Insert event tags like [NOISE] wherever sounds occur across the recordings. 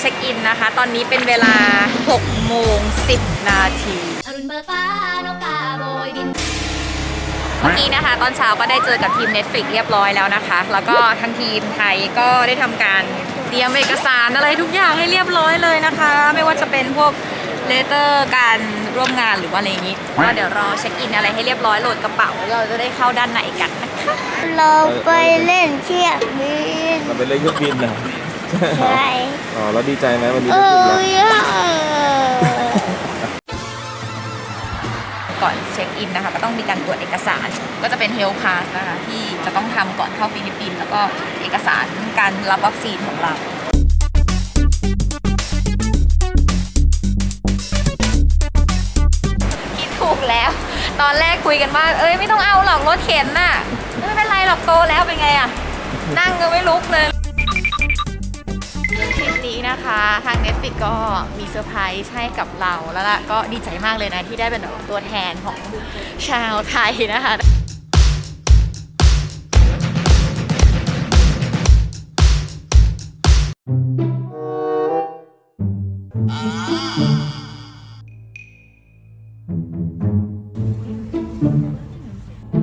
เช็คอินนะคะ ตอนนี้เป็นเวลา 6 โมง 10 นาทีอรุณเบิกฟ้านกกาโบยบินเมื่อกี้นะคะ ตอนเช้าก็ได้เจอกับทีม Netflix เรียบร้อยแล้วนะคะ แล้วก็ทางทีมไทยก็ได้ทำการเตรียมเอกสารอะไรทุกอย่างให้เรียบร้อยเลยนะคะ ไม่ว่าจะเป็นพวกเลเตอร์การร่วมงานหรือว่าอะไรอย่างนี้ก็เดี๋ยวรอเช็คอินอะไรให้เรียบร้อยโหลดกระเป๋าแล้วเราจะได้เข้าด้านในกันนะคะเราไปเล่นเชือกบินเราไปเล่นเครื่องบินนะ ใช่อ๋อแล้วดีใจไหมวันนี้เอได้ขึ้นอแล้วก่อนเช็คอินนะคะก็ต้องมีการตรวจเอกสาร ก็จะเป็นเฮลพาสนะคะ ที่จะต้องทำก่อนเข้าฟิลิปปินส์แล้วก็เอกสารการรับวัคซีนของเรา คิดถูกแล้ว ตอนแรกคุยกันว่า เอ้ยไม่ต้องเอาหรอกรถเข็นน่ะ ไม่เป็นไรหรอกโตแล้วเป็นไงอะนั่งก็ไม่ลุกเลยคลิป นะคะทาง Netflix ก็มีเซอร์ไพรส์ให้กับเราแล้วล่ะก็ดีใจมากเลยนะ ที่ได้เป็นตัวแทนของชาวไทยนะคะ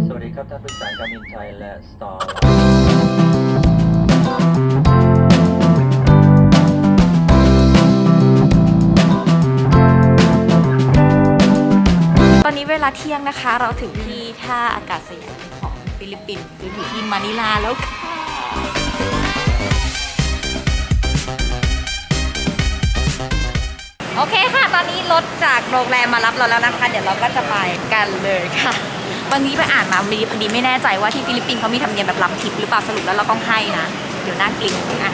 สวัสดีครับท่านผู้สายการบินไทยและสตอร์ ตอนนี้เวลาเที่ยงนะคะ เราถึงที่ท่าอากาศยานของฟิลิปปินส์คืออยู่ที่มะนิลาแล้วค่ะโอเคค่ะ ตอนนี้รถจากโรงแรมมารับเราแล้วนะคะ เดี๋ยวเราก็จะไปกันเลยค่ะวันนี้ไปอ่านมาพอดีพอดีไม่แน่ใจว่าที่ฟิลิปปินส์เขามีธรรมเนียมแบบล้ำทิปหรือเปล่าสรุปแล้วเราต้องให้นะ เดี๋ยวน่ากลิ่นอะ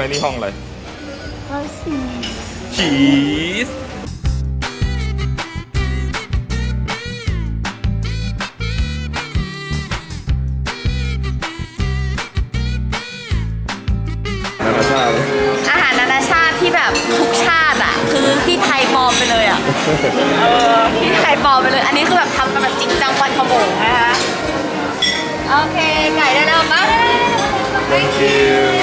ไหมนี่ห้องอะไรเขาสิชีสนานาชาติอาหารนานาชาติที่แบบทุกชาติอะ คือที่ไทยปลอมไปเลยอะ เออที่ไทยปลอมไปเลย อันนี้คือแบบทำกันแบบจริงจังวันขโมงนะคะ โอเค ไก่ได้แล้วมาได้ thank you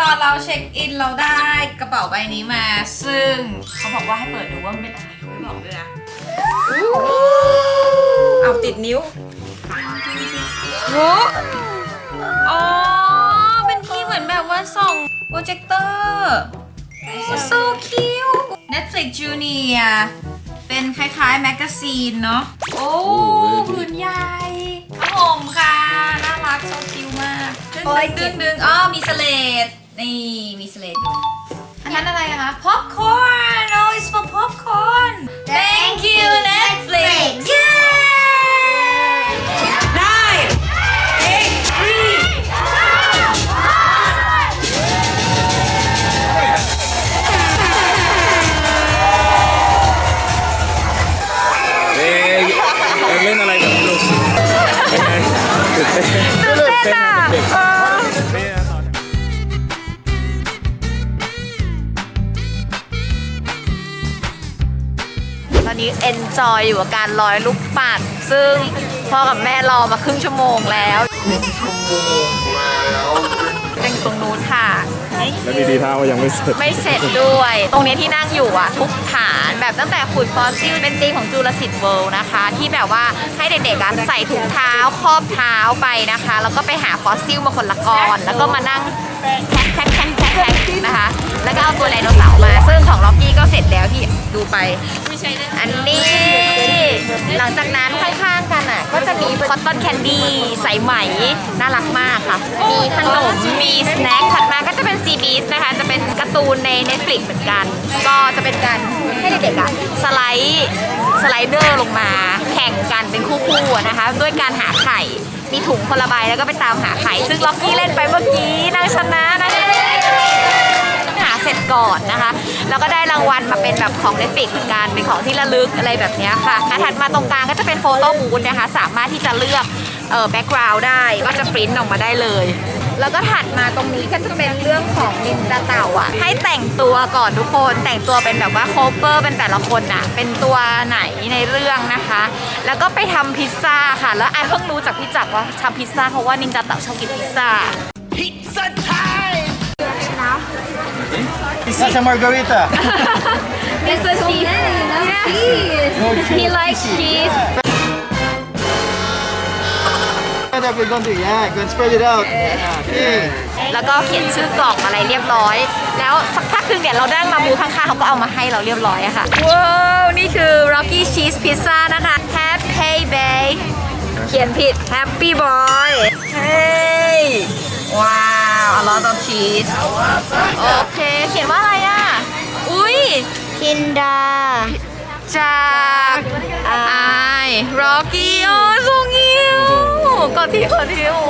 ตอนเราเช็คอินเราได้กระเป๋าใบนี้มา ซึ่งเขาบอกว่าให้เปิดดูว่ามันเป็นอะไรเขาไม่บอกด้วยนะเอาติดนิ้วโหอ๋อ เป็นที่เหมือนแบบว่าส่องโปรเจคเตอร์ so cute Netflix Junior เป็นคล้ายๆ แมกกาซีนเนาะ โอ้ผืนใหญ่ผ้าห่มค่ะ น่ารัก so cute มาก ดึงดึงดึงอ๋อ มีสเลด นี่มีสเลดอยู่อันนั้นอะไรอะคะ popcorn oh it's for popcorn thank you Netflix ตอนนี้ enjoy อยู่กับการลอยลูกปัด ซึ่งพ่อกับแม่รอมาครึ่งชั่วโมงแล้วยังอยู่ตรงนู้นค่ะ แล้วดีๆท่าว่ายังไม่เสร็จ ไม่เสร็จด้วย ตรงนี้ที่นั่งอยู่อะ ทุกฐานแบบตั้งแต่ขุดฟอสซิลเป็นธีมของจูราสสิกเวิลด์นะคะ ที่แบบว่าให้เด็กๆอะใส่ถุงเท้าครอบเท้าไปนะคะ แล้วก็ไปหาฟอสซิลมาคนละก้อน แล้วก็มานั่งแพ็คแพ็คแพ็คแพ็คแพ็คนะคะ แล้วก็เอาตัวไดโนเสาร์มา ซึ่งของล็อกกี้ก็เสร็จแล้วที่ดูไป อันนี้ หลังจากนั้นข้างๆกันอะ ก็จะมีคอตตอนแคนดี้ใสไหม น่ารักมากค่ะ มีขนมมีสแน็คถัดมาก็จะเป็นซีบีสนะคะ จะเป็นการ์ตูนใน Netflix เหมือนกัน ก็จะเป็นการให้เด็กๆอะสไลด์สไลเดอร์ลงมาแข่งกันเป็นคู่ๆอะนะคะ ด้วยการหาไข่ มีถุงคนละใบแล้วก็ไปตามหาไข่ ซึ่งล็อกกี้เล่นไปเมื่อกี้นางชนะนะหาเส ร็จก่อนนะคะ แล้วก็ได้รางวัลมาเป็นแบบของเ e ตฟิกเหมือนกันเป็นของที่ระลึกอะไรแบบนี้ค่ะอะถัดมาตรงกลางก็จะเป็นโฟโต้บูธนะคะ สามารถที่จะเลือกเอ่อแบ็กกราวด์ได้ก็จะปริ้นออกมาได้เลย แล้วก็ถัดมาตรงนี้ก็จะเป็นเรื่องของนินจาเต่าอะ ให้แต่งตัวก่อนทุกคนแต่งตัวเป็นแบบว่าโคเวอร์เป็นแต่ละคนอะ เป็นตัวไหนในเรื่องนะคะ แล้วก็ไปทำพิซซ่าค่ะ แล้วไอเพิ่งรู้จากพี่จักว่าทำพิซซ่าเพราะว่านินจาเต่าชอบกินพิซซ่าพิซซ่าไทย Pizza margarita. It's a cheese. Yes. He likes cheese. That we're going to, yeah, go and spread it out. Okay. แล้วก็เขียนชื่อกล่องอะไรเรียบร้อย แล้วสักพักหนึงเนี่ยเรานั่งมาบูธข้างๆเขาก็เอามาให้เราเรียบร้อยอะค่ะ ว้าว นี่คือ Rocky Cheese Pizza นะคะ Happy Bay เขียนผิด Happy Boy เฮ้ยว้าว a lot of cheese โอเค เขียนว่าอะไรอะอุ้ยคินดา จากอายร็อกกี้โอ้ทรงยิวกดที่กดที่โอ้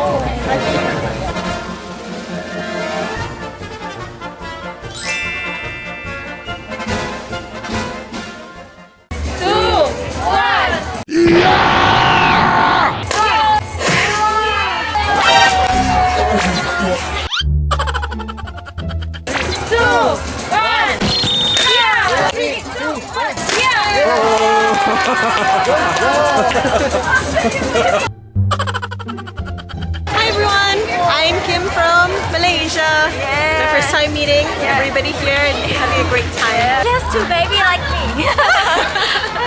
Hi everyone, I'm Kim from Malaysia. The first time meeting everybody here and having a great time. Yes to baby like me [LAUGHS]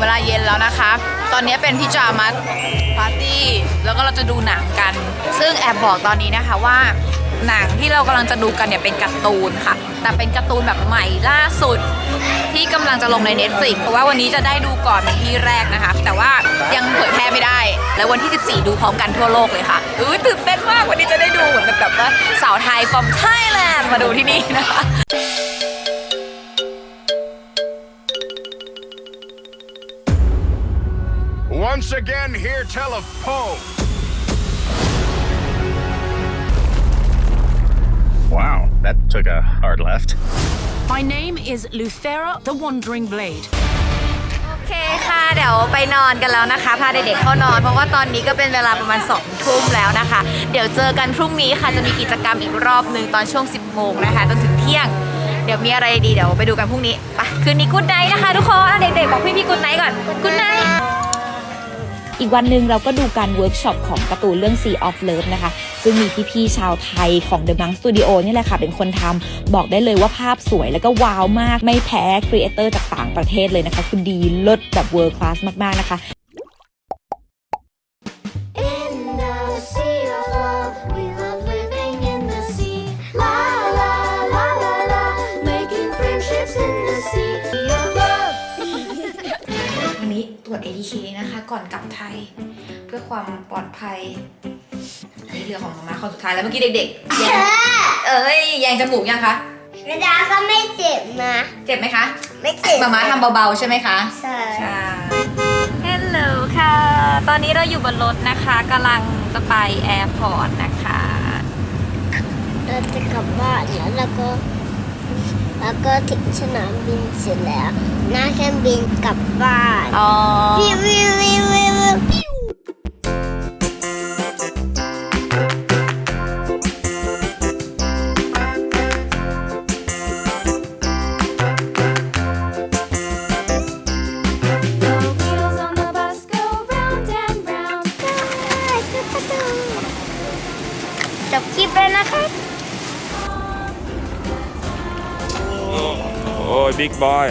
เวลาเย็นแล้วนะคะ ตอนนี้เป็นพิจามัสปาร์ตี้ แล้วก็เราจะดูหนังกัน ซึ่งแอบบอกตอนนี้นะคะว่าหนังที่เรากำลังจะดูกันเนี่ยเป็นการ์ตูนค่ะ แต่เป็นการ์ตูนแบบใหม่ล่าสุด ที่กำลังจะลงใน Netflix เพราะว่าวันนี้จะได้ดูก่อนเป็นที่แรกนะคะ แต่ว่ายังเผยแพร่ไม่ได้ แล้ววันที่ 14 ดูพร้อมกันทั่วโลกเลยค่ะอุ้ยตื่นเต้นมากวันนี้จะได้ดูเหมือนแบบว่าสาวไทย from Thailand มาดูที่นี่นะคะ Once again, here tell of Poe. Wow, that took a hard left. My name is Luthera the Wandering Blade. โอเคค่ะ เดี๋ยวไปนอนกันแล้วนะคะ พาเด็กๆเข้านอน เพราะว่าตอนนี้ก็เป็นเวลาประมาณ2องทุ่มแล้วนะคะ เดี๋ยวเจอกันพรุ่งนี้ค่ะ จะมีกิจกรรมอีกรอบหนึ่งตอนช่วง 10โมงนะคะจนถึงเที่ยง เดี๋ยวมีอะไรดี เดี๋ยวไปดูกันพรุ่งนี้ ไป คืนนี้กูดไนท์นะคะทุกคนอะเด็กๆ บอกพี่ๆกูดไนท์ก่อนกูดไนท์ อีกวันหนึ่งเราก็ดูการเวิร์กช็อปของการ์ตูนเรื่อง Sea of Love นะคะ ซึ่งมีพี่ๆชาวไทยของ The Monk Studio นี่แหละค่ะ เป็นคนทำบอกได้เลยว่าภาพสวยแล้วก็ว้าวมาก ไม่แพ้ครีเอเตอร์จากต่างประเทศเลยนะคะ คือดีเลิศแบบเวิร์คคลาสมากๆนะคะ ก่อนกลับไทย เพื่อความปลอดภัยอันนี้เรือของมาม่าคนสุดท้ายแล้วเมื่อกี้เด็กๆแยงเอ้ยแยงจมูกยังคะเวลาก็ไม่เจ็บนะ เจ็บไหมคะ ไม่เจ็บมาม่าทำเบาๆใช่ไหมคะ ใช่ใช่ฮัลโหลค่ะ ตอนนี้เราอยู่บนรถนะคะกำลังจะไปแอร์พอร์ตนะคะ เราจะกลับบ้านแล้วแล้วก็ แล้วก็ถึงสนามบินเสร็จแล้วนั่งเค่บินกลับบ้านอ๋อวิววิววิววิววิวจบคลิปแล้วนะคะ โอ้ยบิ๊กบอย